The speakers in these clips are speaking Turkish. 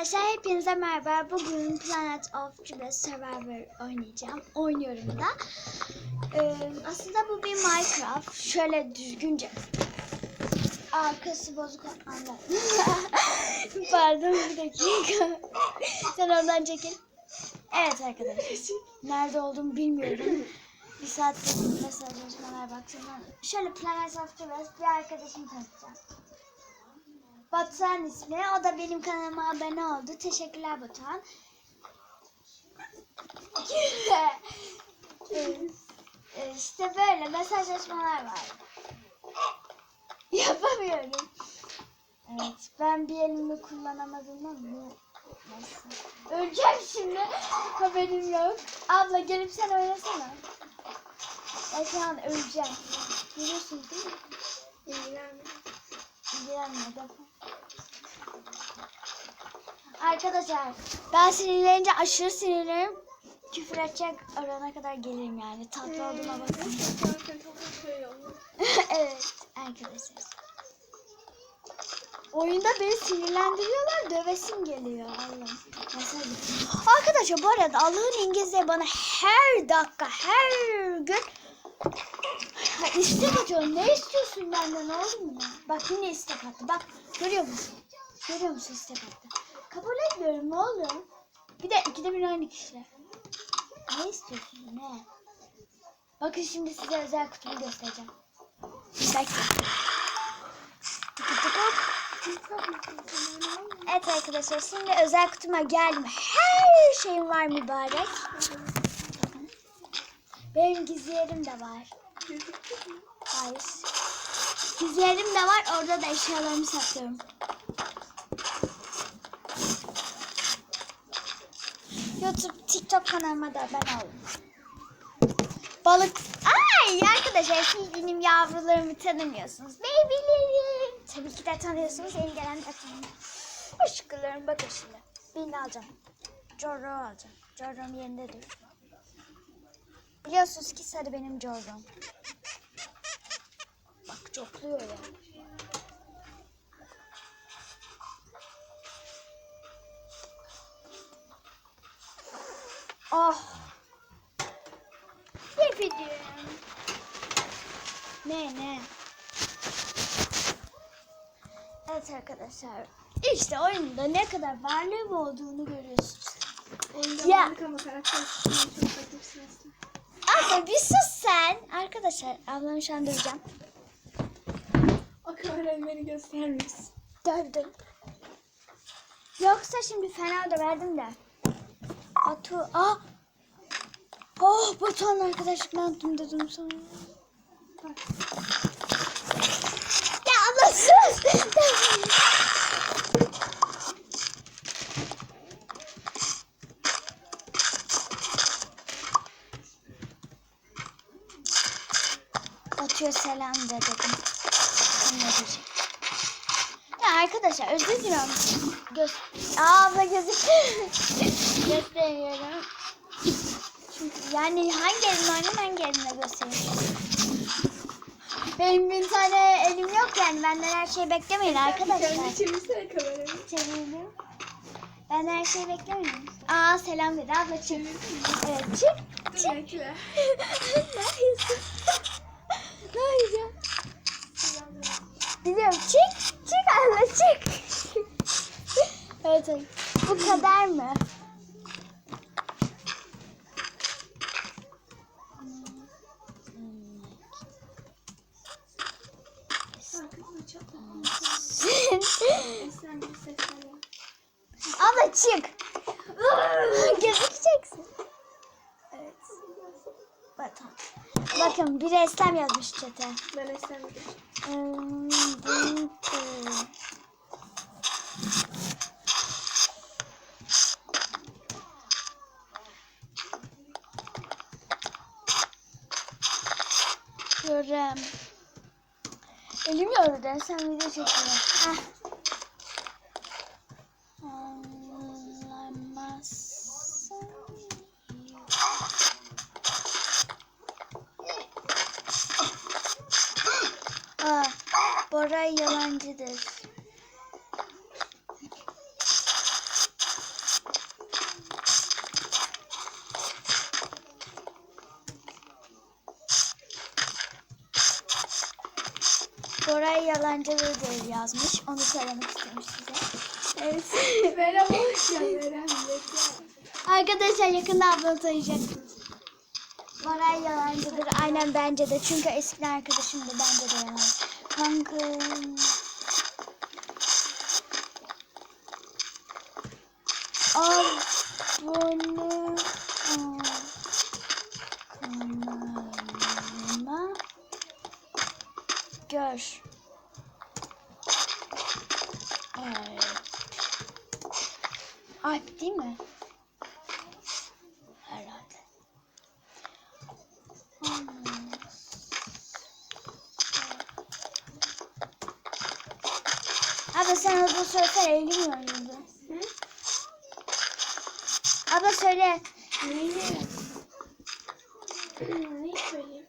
Arkadaşlar hepinize merhaba. Bugün Planet of Cube Survivor oynayacağım. Oynuyorum da. Ee, aslında bu bir Minecraft. Şöyle düzgünce. Arkası bozuk anladım. Pardon bir dakika. Sen oradan çekil. Evet arkadaşlar. Nerede olduğumu bilmiyorum. Bir saattir mesajlaşmalar baksana. Şöyle Planet of Cube bir arkadaşımı tanıtacağım. Batuhan ismi. O da benim kanalıma abone oldu. Teşekkürler Batuhan. Ee, işte böyle mesajlaşmalar var. Yapamıyorum. Evet ben bir elimi kullanamadığımda bu nasıl? Öleceğim şimdi. Haberim yok. Abla gelip sen oynasana. Ben şu an öleceğim. Görüyorsunuz değil mi? İlgilenme. İlgilenme defol. Arkadaşlar ben sinirlenince aşırı sinirlerim. Küfür edecek orana kadar gelirim yani. Tatlı olduğuma bakın. evet arkadaşlar. Oyunda beni sinirlendiriyorlar. Dövesim geliyor. Allah'ım. Arkadaşlar bu arada Allah'ın İngilizce bana her dakika her gün istek atıyor. Ne istiyorsun benden oğlum ya? Bak yine istek attı. Bak görüyor musun? Görüyor musun istek attı? Kabul etmiyorum ne oluyor? Bir de ikide bir aynı kişiler. Ne istiyorsun ne? Bakın şimdi size özel kutumu göstereceğim. Bekle. Evet arkadaşlar şimdi özel kutuma geldim. Her şeyim var mübarek. Benim gizli yerim de var. Hayır. Gizli yerim de var. Orada da eşyalarımı saklıyorum. YouTube, TikTok kanalıma da ben oldum. Balık. Ay arkadaşlar siz benim yavrularımı tanımıyorsunuz. Babylerim. Tabii ki de tanıyorsunuz. Yeni gelen de tanıyor. Aşklarım bakın şimdi. Birini alacağım. Jorro alacağım. Jorro'm yerinde dur. Biliyorsunuz ki sarı benim Jorro'm. Bak çokluyor ya. Oh. Ne biliyorum. Ne ne? Evet arkadaşlar. İşte oyunda ne kadar varlığım olduğunu görüyorsunuz. Ya. Ya. Ama karakter çok. Abla bir sus sen. Arkadaşlar ablamı şu an döveceğim. O kamerayı beni. Dövdüm. Yoksa şimdi fena döverdim de. Batu. Aa. Oh Batuhan arkadaşlıkla attım dedim. Bak. Ya abla sus. Batu'ya selam de dedim. Onunla diyecek. Arkadaşlar özür diliyorum. Göz... Abla gözük. Gösteriyorum. Çünkü yani hangi elimle oynayayım hangi elimle göstereyim. Benim bir tane elim yok yani benden her şeyi beklemeyin arkadaşlar. Kendi çevirsene kamerayı. Çevirdim. Ben her şeyi beklemeyin. Aa selam dedi abla çık. Evet çık. Dur bekle. ne yapıyorsun? ne yapacağım? Biliyorum çık. Çık abla çık. Evet. Bu kadar mı? Abla çık. Gözükeceksin. Evet. Bakın. Bakın bir Eslem yazmış çete. Ben esnemedim. Hmm, Görüm. Elim yoruldu. Sen video çekiyorum. Ah. Anlamazsın. Aa, Bora yalancıdır. Boray Yalancılığı diye yazmış. Onu söylemek istemiş size. Evet. Verem Verem. Arkadaşlar yakında abla tanıyacaksınız. Boray yalancıdır. Aynen bence de. Çünkü eskiden arkadaşım da bence de yalan. Kanka. Abone ol kanalıma gör. Evet. Alp değil mi? Herhalde. Hmm. Abla sen adını söylesene elim yoruldu. Abla söyle. Neyi? Neyi söyleyeyim?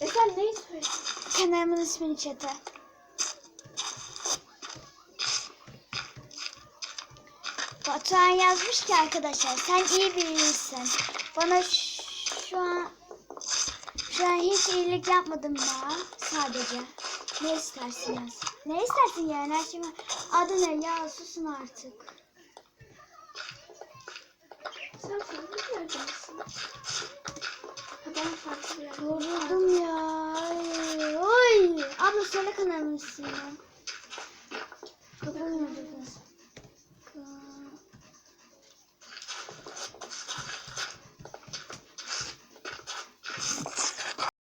E sen neyi söyleyeyim? Kanalımın ismini çete. Batuhan yazmış ki arkadaşlar sen iyi birisin. Bana şu an şu an hiç iyilik yapmadım ya sadece. Ne istersin yaz. Ne istersin yani her şey. Adı ne ya susun artık. Sen farklı bir Yoruldum ya. Oy. Abla kanalımın ismini. Kafam yoruldu.